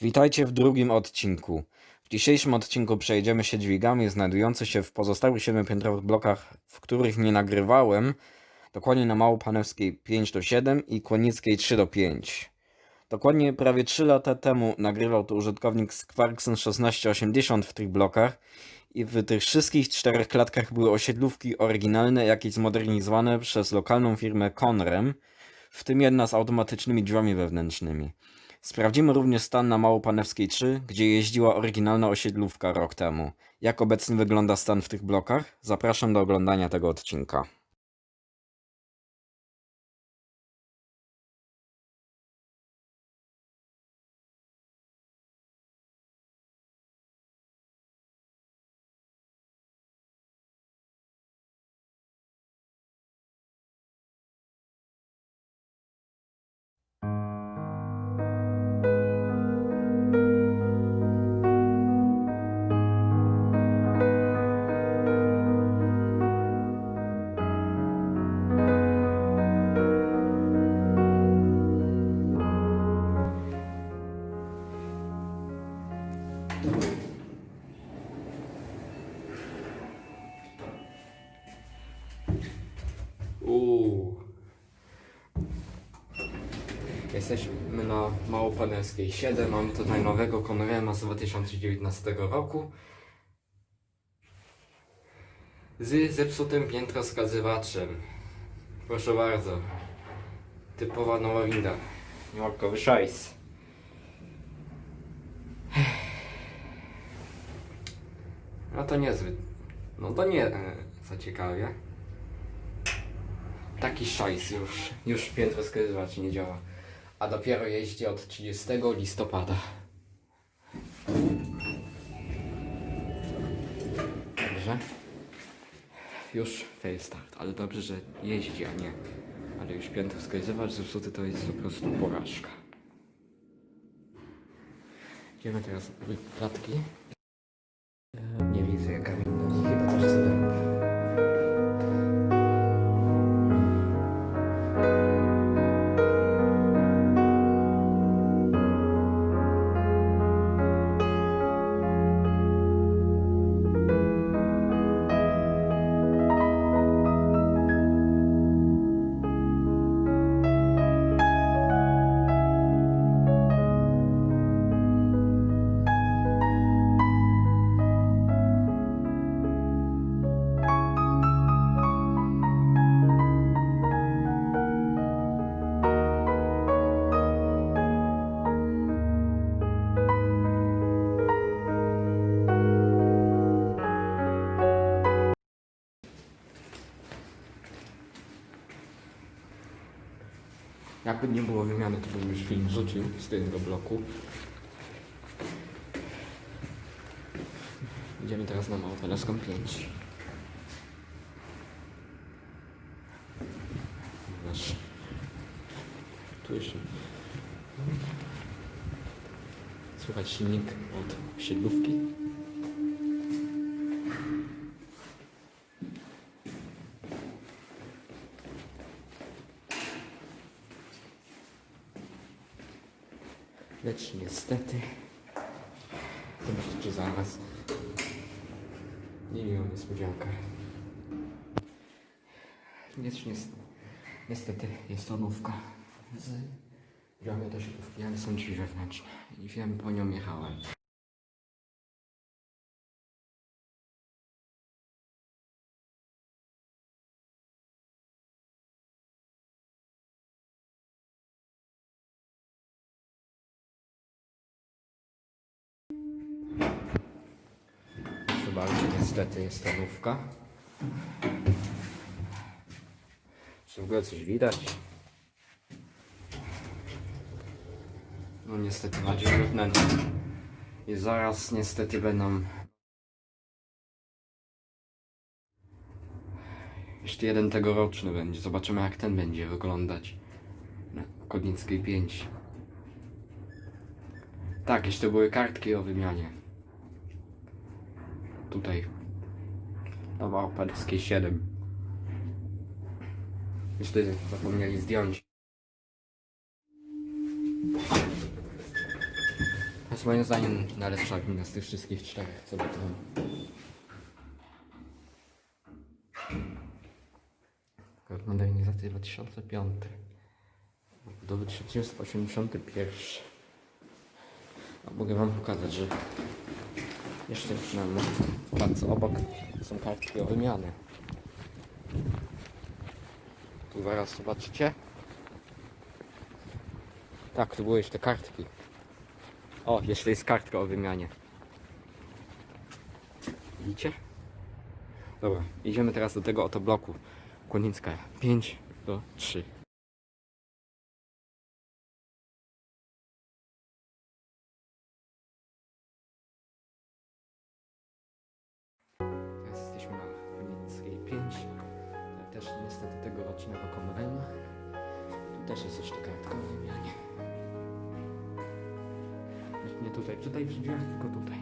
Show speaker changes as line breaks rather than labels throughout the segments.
Witajcie w drugim odcinku. W dzisiejszym odcinku przejdziemy się dźwigami znajdującymi się w pozostałych siedmiopiętrowych blokach, w których nie nagrywałem, dokładnie na Małopanewskiej 5 do 7 i Kłonickiej 3 do 5. Dokładnie prawie 3 lata temu nagrywał to użytkownik Squarkson 1680 w tych blokach i w tych wszystkich czterech klatkach były osiedlówki oryginalne, jakieś zmodernizowane przez lokalną firmę Conrem, w tym jedna z automatycznymi drzwiami wewnętrznymi. Sprawdzimy również stan na Małopanewskiej 3, gdzie jeździła oryginalna osiedlówka rok temu. Jak obecnie wygląda stan w tych blokach? Zapraszam do oglądania tego odcinka.
Uuu. Jesteśmy na Małopanewskiej 7. Mamy tutaj nowego Conrema z 2019 roku. Z zepsutym piętroskazywaczem. Proszę bardzo. Typowa nowa winda. Niorkowy szajs. No to niezbyt. No to nie e, za ciekawie. Taki szajs już. Już piętro skrywać nie działa. A dopiero jeździ od 30 listopada. Dobrze. Już fail start, ale dobrze, że jeździ, a nie. Ale już piętro skrywać zepsuty to jest po prostu porażka. Idziemy teraz do klatki. Jakby nie było wymiany, to bym już film rzucił z tego bloku. Idziemy teraz na Małopolską 5. Nasz. Tu jeszcze. Słychać silnik od siedlówki. Lecz niestety. Zobaczcie zaraz Nie miłą niespodziankę Lecz niestety Niestety jest to nówka. Z drzwiami do siedlówki, ale są drzwi wewnętrzne. I wiem, po nią jechałem. Niestety jest to nówka. Czy w ogóle coś widać? No niestety ma drzwi wewnętrzne. I zaraz niestety będą... Jeszcze jeden tegoroczny będzie. Zobaczymy jak ten będzie wyglądać. Na Kodnickiej 5. Tak, jeszcze były kartki o wymianie. Tutaj. Na Małopolskiej 7. Jeszcze zapomnieli zdjąć. jest moim zdaniem najlepsza gmina z tych wszystkich czterech, co by to Modernizacja 2005. Budowy 1981. A mogę wam pokazać, że jeszcze na placu obok są kartki o wymianę. Tu zaraz zobaczycie. Tak, tu były jeszcze kartki. O, jeszcze jest kartka o wymianie. Widzicie? Dobra, idziemy teraz do tego oto bloku. Konińska 5 do 3. Nie tutaj, tutaj przy drzwiach, tylko tutaj.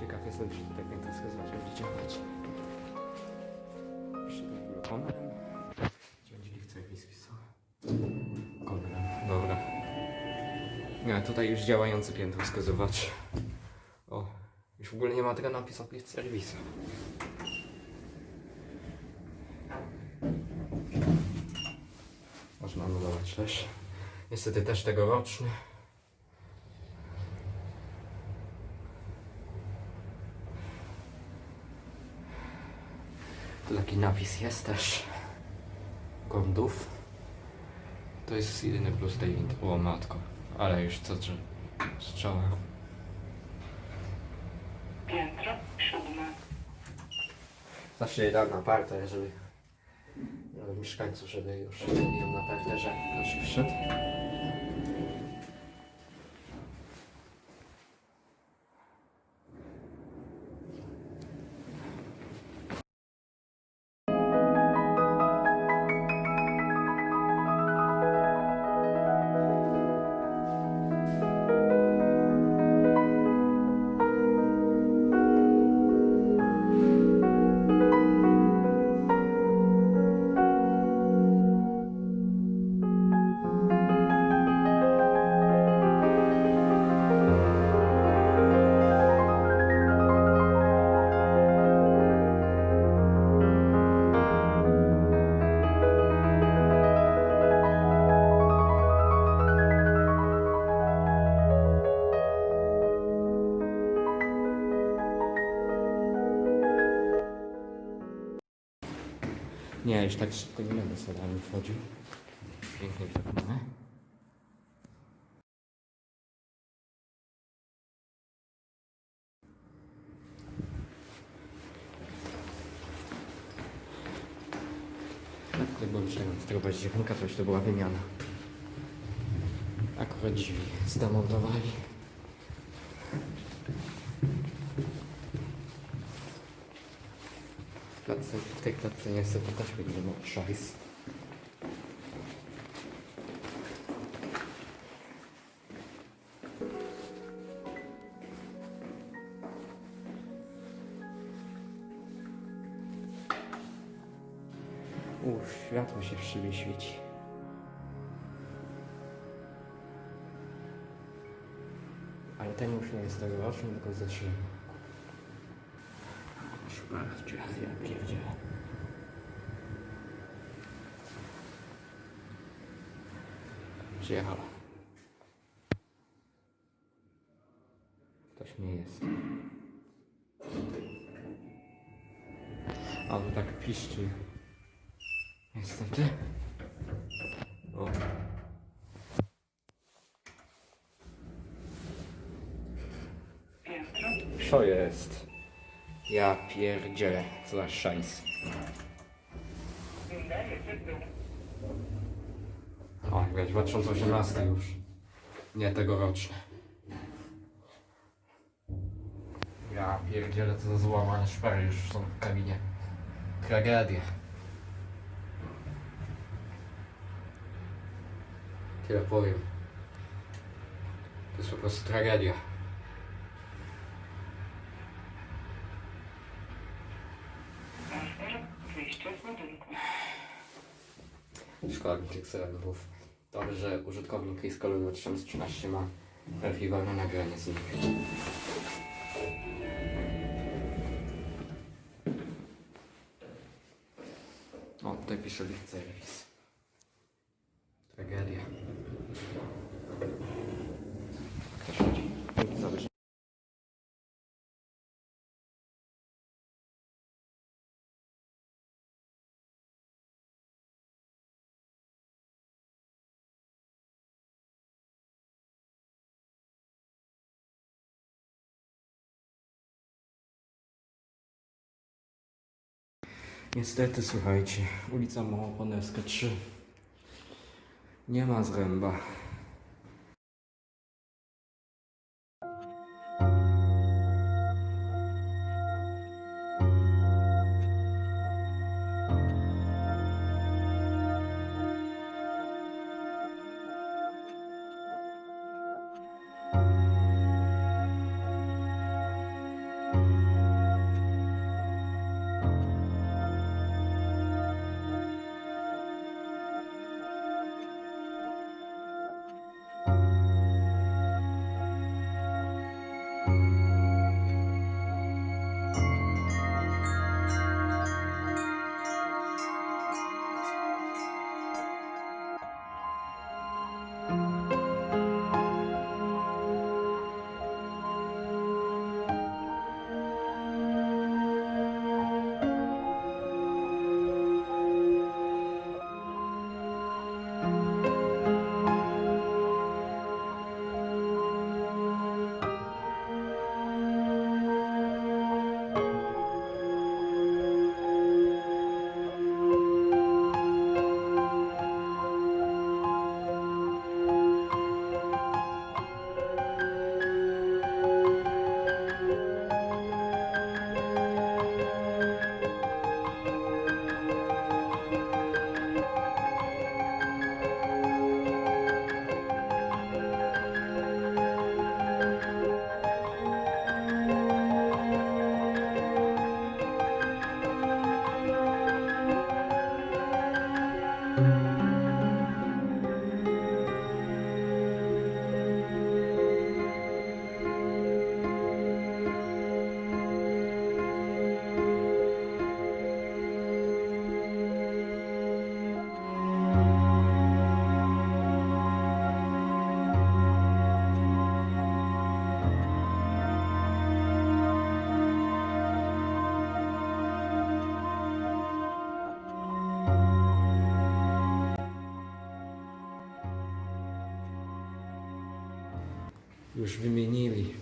Ciekaw jestem, czy tutaj piętnowska zwać będzie działać. Przy tym Komrem. Gdzie będzie lift dobra. Nie, tutaj już działający piętowskazowacz. O, już w ogóle nie ma tego napisu serwisu. Też. Niestety też tegoroczny. Tu taki napis jest też. Gondów. To jest jedyny plus tej windy. O matko. Ale już co, czy strzała.
Piętro siódme.
Zawsze je dam na parter, żeby żeby mieszkańców, żeby już ją na parterze. Już wszedł. Nie, już tak szybko nie będę schodami wchodził. Pięknie wykonane. Tak byłem 14 października, to to była wymiana. Akurat drzwi zdemontowali. W klatce, w tej klatce niestety też będzie no, szajs. Uff, światło się w szybie świeci. Ale ten już nie jest tegoroczny, tylko ze Przyjechała. Ktoś nie jest. A to tak piszczy. Niestety. O. Co jest? Ja pierdzielę, co za szajs. O, jak 2018 już. Nie tegoroczny. Ja pierdzielę, co za złamane szpery już są w kabinie. Tragedia. Tyle powiem. To jest po prostu tragedia. Serwerów. Dobrze, że użytkownik Criscolu 2013 ma archiwalne nagranie z nich. O, tutaj pisze service. Tragedia. Niestety, słuchajcie, ulica Małoponewska 3. Nie ma zręba. Już wymienili.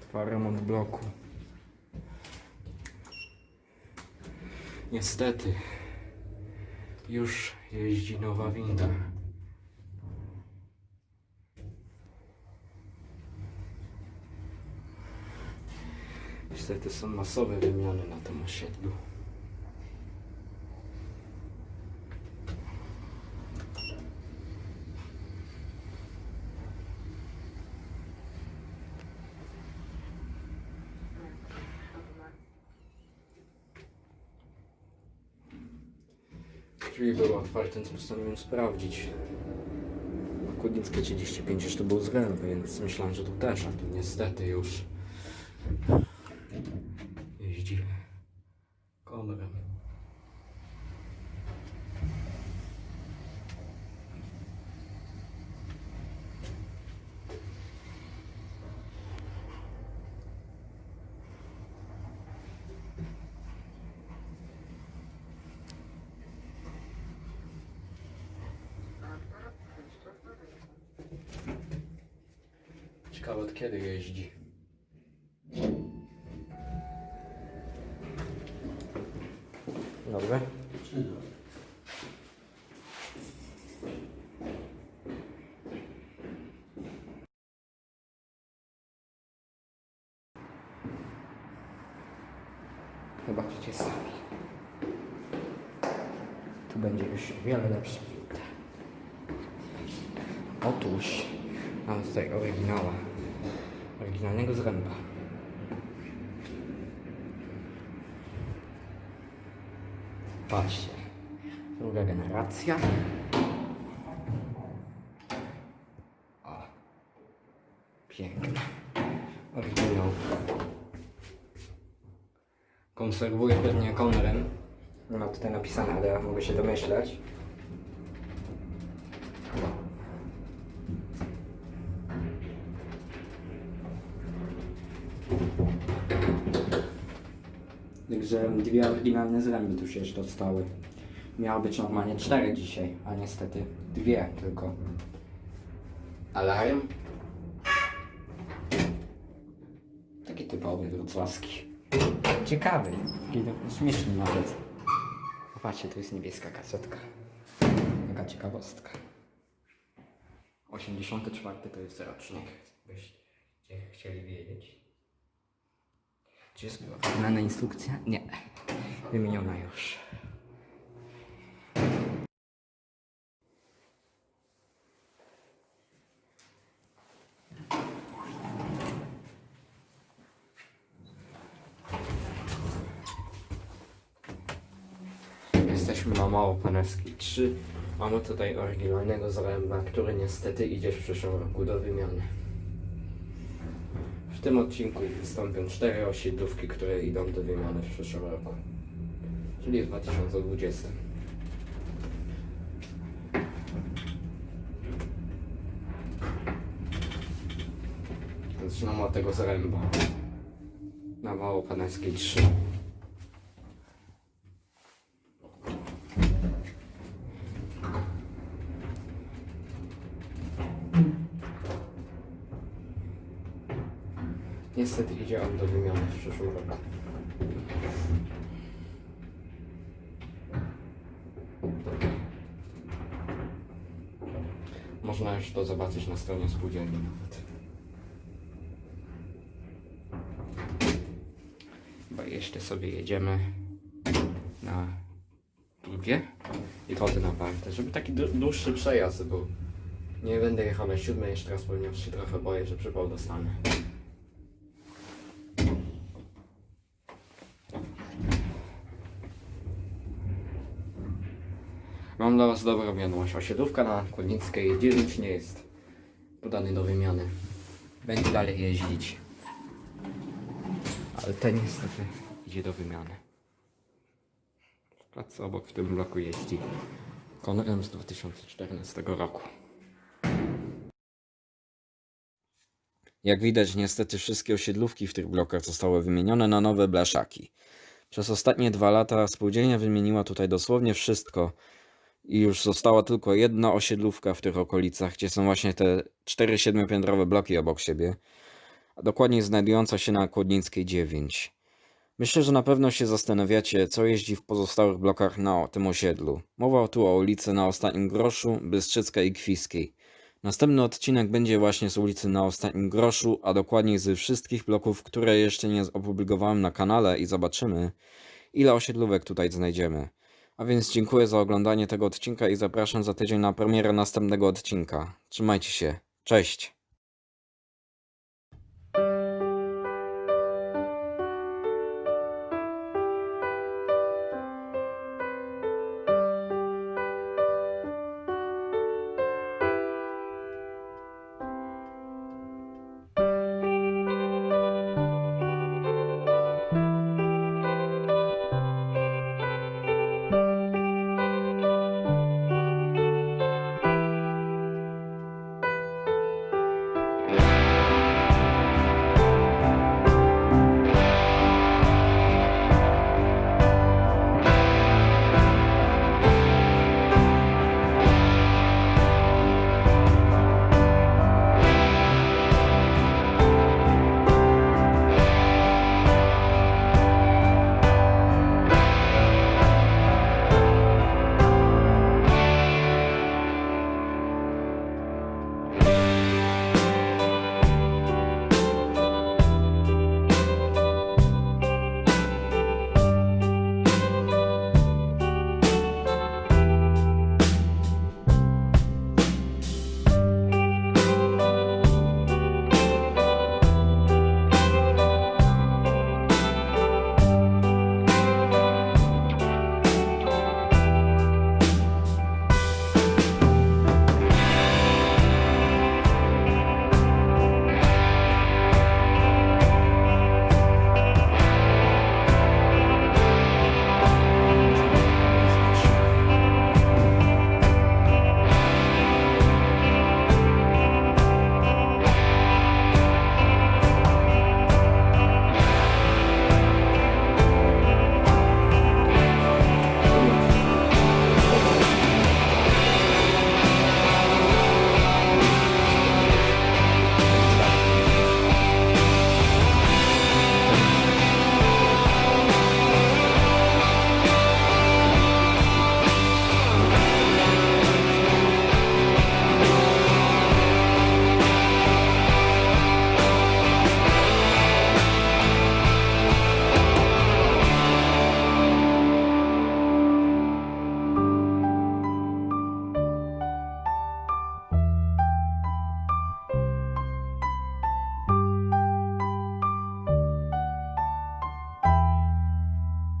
Trwa bloku. Niestety, już jeździ nowa winda. Niestety są masowe wymiany na tym osiedlu. Drzwi były otwarte, więc postanowiłem sprawdzić. Kudnickie 35 już to był zręb, więc myślałem, że tu też, a tu niestety już Thank you. Zobaczycie sami. Tu będzie już o wiele lepsza winda. Otóż Mamy tutaj oryginała. Oryginalnego zręba. Patrzcie. Druga generacja. Konserwuję pewnie Conrem. Nie ma tutaj napisane, ale mogę się domyśleć. Także dwie oryginalne zręby tu się jeszcze dostały. Miało być normalnie cztery dzisiaj, a niestety dwie tylko. Alarm. Taki typowy wrocławski. Ciekawy. To śmieszny nawet. Patrzcie, tu jest niebieska kasetka. Taka ciekawostka. 84 to jest rocznik. Byście chcieli wiedzieć. Czy jest oryginalna instrukcja? Nie. Wymieniona już. Jesteśmy Małopanewskiej 3. Mamy tutaj oryginalnego zręba, który niestety idzie w przyszłym roku do wymiany. W tym odcinku wystąpią cztery osiedlówki, które idą do wymiany w przyszłym roku. Czyli w 2020. Zaczynamy od tego zręba. Na Małopanewskiej 3. przyszłym roku. Można już to zobaczyć na stronie spółdzielni nawet. Bo jeszcze sobie jedziemy na drugie i potem na parte, żeby taki dłu- dłuższy przejazd był. Nie będę jechał na siódme jeszcze raz, ponieważ się trochę boję, że przypał dostanę. Mam dla Was dobrą wiadomość. Osiedlówka na Kłodnickiej 9 nie jest podany do wymiany. Będzie dalej jeździć. Ale ten niestety idzie do wymiany. Plac obok w tym bloku jeździ. Konrem z 2014 roku.
Jak widać, niestety wszystkie osiedlówki w tych blokach zostały wymienione na nowe blaszaki. Przez ostatnie dwa lata spółdzielnia wymieniła tutaj dosłownie wszystko i już została tylko jedna osiedlówka w tych okolicach, gdzie są właśnie te cztery siedmiopiętrowe bloki obok siebie, a dokładnie znajdująca się na Kłodnickiej 9. Myślę, że na pewno się zastanawiacie, co jeździ w pozostałych blokach na tym osiedlu. Mowa tu o ulicy na Ostatnim Groszu, Bystrzycka i Kwiskiej. Następny odcinek będzie właśnie z ulicy na Ostatnim Groszu, a dokładniej ze wszystkich bloków, które jeszcze nie opublikowałem na kanale i zobaczymy, ile osiedlówek tutaj znajdziemy. A więc dziękuję za oglądanie tego odcinka i zapraszam za tydzień na premierę następnego odcinka. Trzymajcie się. Cześć!